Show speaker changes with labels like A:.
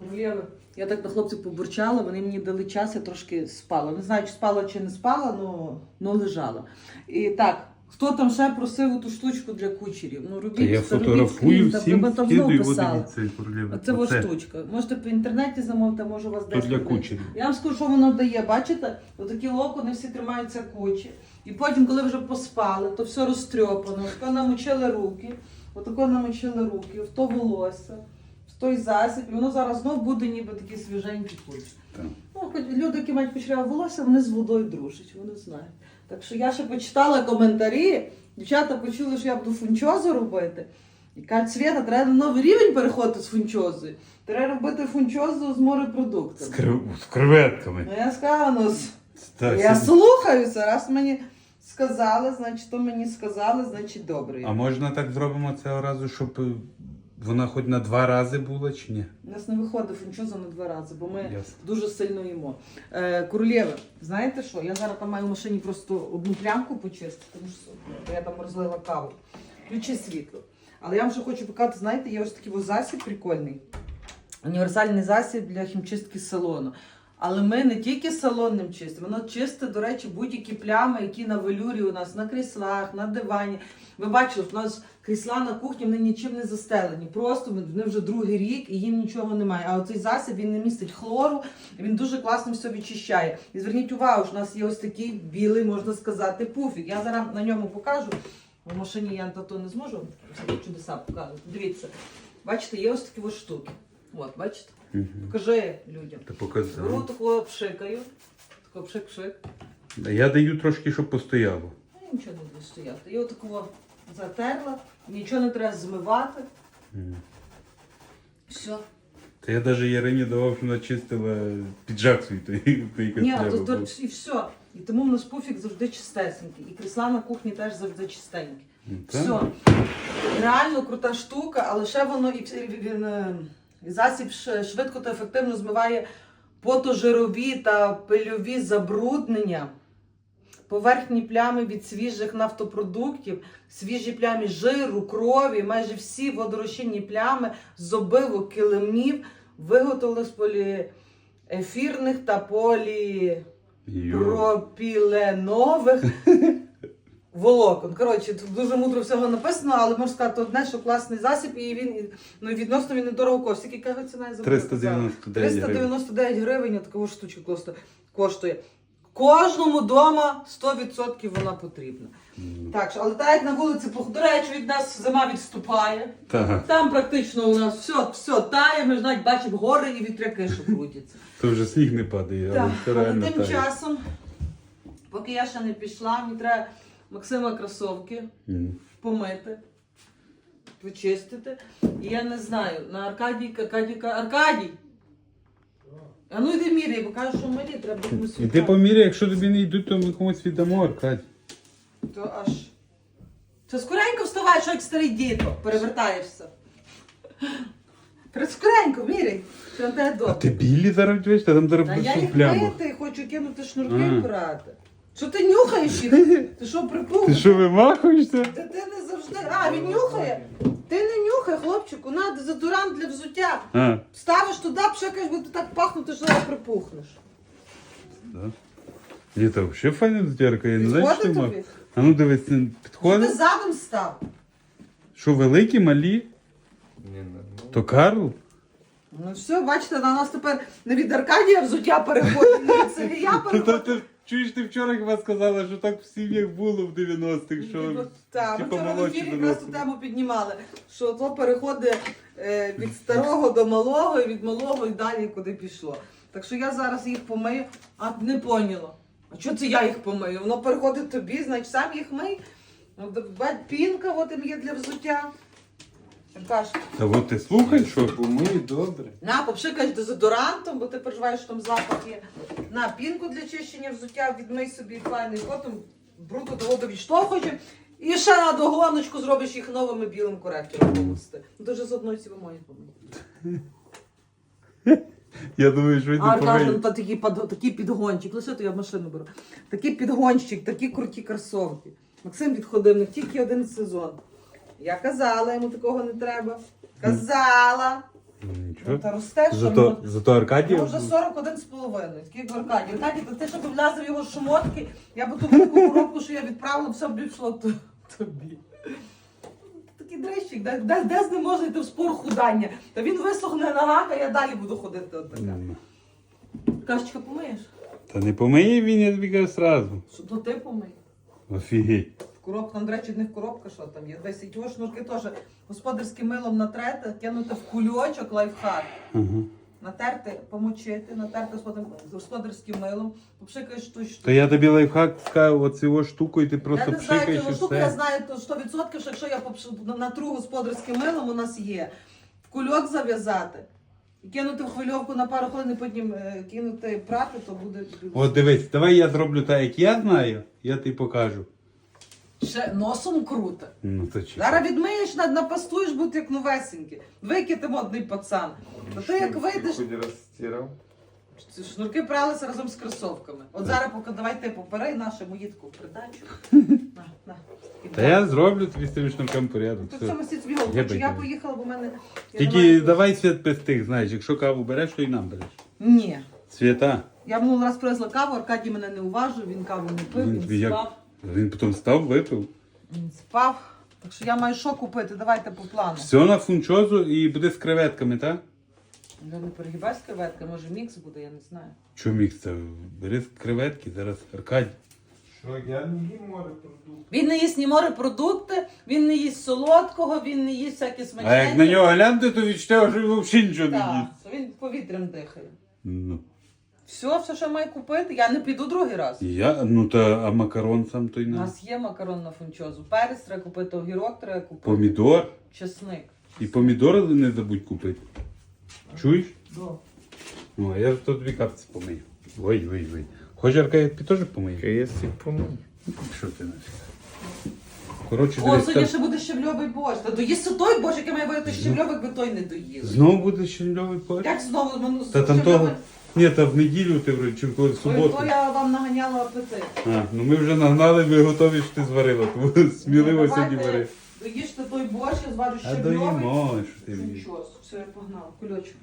A: Королєви. Я так на хлопців побурчала, вони мені дали час, я трошки спала. Не знаю, чи спала, чи не спала, але лежала. І так, хто там ще просив ту штучку для кучерів? Ну, робіть,
B: Та я
A: це робіть
B: фотографую
A: скрін,
B: всім,
A: там
B: скидаю, от
A: писали.
B: дивіться, королева.
A: Оце ось
B: Оце.
A: штучка. Можете по інтернеті замовити, може у вас
B: То
A: десь.
B: для
A: буде.
B: кучерів.
A: Я вам скажу, що воно дає. Бачите? Отакі локони всі тримаються кучі. І потім, коли вже поспали, то все розтрьопано. Отако намочили руки, отако намочили руки, в то волосся, в той засіб. І воно зараз знов буде ніби такі свіженькі кучі. Ну, хоч люди, які мають кучеряве волосся, вони з водою дружать, вони знають. Так що я ще почитала коментарі, дівчата почули, що я буду фунчозу робити. І кажуть, Свята, треба на новий рівень переходити з фунчозою. Треба робити фунчозу з
B: З,
A: морепродуктами.
B: крев... з креветками.
A: Ну я сказала, ну,
B: Так,
A: я слухаюся, раз мені сказали, значить, то мені сказали, значить добре.
B: А можна так зробимо цього разу, щоб е, вона хоч на два рази була чи ні?
A: У нас не виходить фунчоза на два рази, бо ми
B: Ясно.
A: дуже сильно їмо. Е, Королєва, знаєте що? Я зараз там маю в машині просто одну плямку почистити, тому що бо я там розлила каву. Включи світло. Але я вам ще хочу показати, знаєте, є ось такий ось засіб прикольний. Універсальний засіб для хімчистки салону. Але ми не тільки салон ним чистимо, воно чисте, до речі, будь-які плями, які на велюрі у нас на кріслах, на дивані. Ви бачили, у нас крісла на кухні вони нічим не застелені. Просто вони вже другий рік і їм нічого немає. А оцей засіб він не містить хлору, він дуже класно все відчищає. І зверніть увагу, що у нас є ось такий білий, можна сказати, пуфік. Я зараз на ньому покажу. В машині я то не зможу чудеса показувати. Дивіться, бачите, є ось такі ось штуки. От, бачите?
B: Угу.
A: Покажи людям.
B: Ти
A: Беру
B: показав.
A: такого пшикаю. Такого пшик-пшик.
B: Я даю трошки, щоб постояло.
A: Ну, і нічого не буде стояти. Я отакого затерла, нічого не треба змивати. Все.
B: Та я навіть Ярині давав, що вона чистила піджак свій, той, той
A: Ні,
B: треба
A: то, і все. І тому в нас пуфік завжди чистесенький. І крісла на кухні теж завжди чистенькі. Все. Реально крута штука, але ще воно і він, е, і засіб швидко та ефективно змиває потожирові та пильові забруднення. Поверхні плями від свіжих нафтопродуктів, свіжі плями жиру, крові, майже всі водорозчинні плями з обивок килимнів виготовлені з поліефірних та
B: Йо.
A: поліпропіленових волокон. Коротше, тут дуже мудро всього написано, але можна сказати одне, що класний засіб, і він ну, відносно він недорого коштує. Скільки яка ціна я забула?
B: 399 гривень.
A: 399 гривень такого штучка коштує. коштує. Кожному дома 100% вона потрібна. Так, що, але так як на вулиці, до речі, від нас зима відступає.
B: Так,
A: Там практично у нас все, все тає, ми ж навіть бачимо гори і вітряки, що крутяться.
B: то вже сніг не падає, але
A: Так, але тим
B: тає.
A: часом, поки я ще не пішла, мені треба Максима кросовки
B: Мгм.
A: помити, почистити. І я не знаю, на Аркадій, Аркадій, Аркадій! А ну йди міряй, бо кажуть, що малі треба комусь
B: Іди
A: віддати.
B: поміряй, якщо тобі не йдуть, то ми комусь віддамо, Аркадій.
A: То аж. Це скоренько вставай, що як старий діто, перевертаєшся. Скоренько, міряй, що на тебе
B: А ти білі зараз та там зараз буде
A: я їх
B: пляму.
A: мити, хочу кинути шнурки
B: А.
A: брати. Що ти нюхаєш їх? Ти що припух?
B: Ти що вимахуєшся?
A: Та ти не завжди. А, він нюхає. Ти не нюхай, хлопчику, на дезодорант для взуття.
B: А,
A: Ставиш туди, пшикаєш, буде так пахнути, що зараз припухнеш.
B: да. Ні, та взагалі файна здірка, я не знаю, що ти
A: Підходить
B: мав.
A: тобі?
B: А ну дивись, не
A: Що ти
B: підходить?
A: задом став?
B: Що великі, малі?
C: Ні, ну,
B: То Карл?
A: Ну все, бачите, на нас тепер не від Аркадія взуття переходить, не від Сергія переходить.
B: Чуєш, ти вчора хіба сказала, що так в сім'ях було в 90-х, що
A: Так, ми
B: типу,
A: вчора в
B: молодші
A: ефірі якраз ту тему піднімали, що то переходить е, від старого до малого і від малого і далі куди пішло. Так що я зараз їх помию, а не поняла. А чого це я їх помию? Воно переходить тобі, значить сам їх мий. Ну, бать, Пінка от їм є для взуття. Аркаш,
B: Та от ти слухай, що?
C: помий добре.
A: на, попшикаєш дезодорантом, бо ти переживаєш, що там запах є. На пінку для чищення взуття, відмий собі файний, потім бруду до воду відштовхуєш. І ще на догоночку зробиш їх новими білим коректором помусти. Дуже з одної ціломої помити.
B: Я думаю, що він
A: А Аркаш, ну та такий, пад- такий підгончик. Лише то я машину беру. Такий підгончик, такі круті кросовки. Максим відходив не тільки один сезон. Я казала, йому такого не треба. Казала. Ну, та росте, що
B: Зато,
A: воно-
B: зато Аркадій.
A: Я вже 41 з половиною. Такий Аркадій. Аркадій, то ти щоб влазив в його шмотки, я б ту велику коробку, що я відправила, все б йшло то- тобі. Такий дрищик, де, де, де з ним можна йти в спор худання? Та він висохне на гак, а я далі буду ходити отака.
B: М.
A: Кашечка помиєш?
B: Та не помиє він, я тобі кажу сразу.
A: Що то ти помий?
B: Офігеть.
A: Коробка, там, до речі, в них коробка, що там є. Десь і шнурки теж господарським милом натрете, кинути в кульочок лайфхак.
B: Ага.
A: Натерти, помочити, натерти господар- господарським милом, попшикаєш ту штуку.
B: То я тобі лайфхак скажу, оцю штуку, і ти просто
A: я не знаю
B: пшикаєш
A: штуку, я знаю то 100%, що якщо я попш- на- натру господарським милом, у нас є. В кульок зав'язати. І кинути в хвильовку на пару хвилин, і потім е, кинути прати, то буде
B: От дивись, давай я зроблю так, як я знаю, я тобі покажу.
A: Ще носом круто.
B: Ну то чи.
A: Зараз відмиєш, над- напастуєш, бути як новесенький. Вики ти модний пацан. То ти як вийдеш,
C: Хоч раз стирав.
A: ці шнурки пралися разом з кросовками. От зараз поки давай ти поперей наше мої таку придачу. На, на.
B: Та я зроблю тобі з тими шнурками порядок.
A: То
B: все.
A: це місяць бігав.
B: Я
A: Хочу, я
B: бачу.
A: поїхала, бо в мене. я
B: Тільки
A: давай-
B: давай свят без тих, знаєш, якщо каву береш, то і нам береш.
A: Ні.
B: Свята.
A: Я минулий раз привезла каву, Аркадій мене не уважив, він каву не пив,
B: Він
A: він,
B: тобі як?
A: спав.
B: Він потім став, випив.
A: Він спав. Так що я маю що купити, давайте по плану.
B: Все на фунчозу і буде з креветками, так?
A: Я не перегибай з креветки, може мікс буде, я не знаю.
B: Що мікс це? Бери креветки, зараз Аркадій.
C: Що я не їм морепродукт.
A: Він не їсть ні морепродукти, він не їсть солодкого, він не їсть всякі смачненькі.
B: А як на нього глянути, то відчуття, що він взагалі нічого не
A: Так,
B: їсть.
A: він повітрям дихає.
B: Ну.
A: Все, все, що я маю купити, я не піду другий раз.
B: Я, ну та а макарон сам той
A: У
B: на.
A: нас є макарон на фунчозу. Перець треба купити, огірок треба купити.
B: Помідор.
A: Чесник.
B: І помідори не забудь купити. Чуєш?
A: До.
B: Ну, а я то тобі капці помию. Ой, ой, ой. Хочеш Аркадій, ти теж помиєш?
C: Я си помив.
B: Що ти нафіг? Коротше,
A: О,
B: дивись,
A: сьогодні
B: там
A: ще буде щавльовий борщ. Та доїсти той борщ, який має бути щавльовий, якби той не доїв.
B: знову буде щільовий борщ?
A: Як знову минулого
B: Та там того. Ні, та в неділю ти вроді, чи коли в суботу.
A: То я вам наганяла апетит.
B: А, ну ми вже нагнали, ви готові, що ти зварила. Тому сміливо
A: Ну,
B: сьогодні
A: давайте
B: вари.
A: Доїжте той борщ, я зварю ще
B: доїмо, що ти.
A: Нічого, все, я погнала. Кульочок.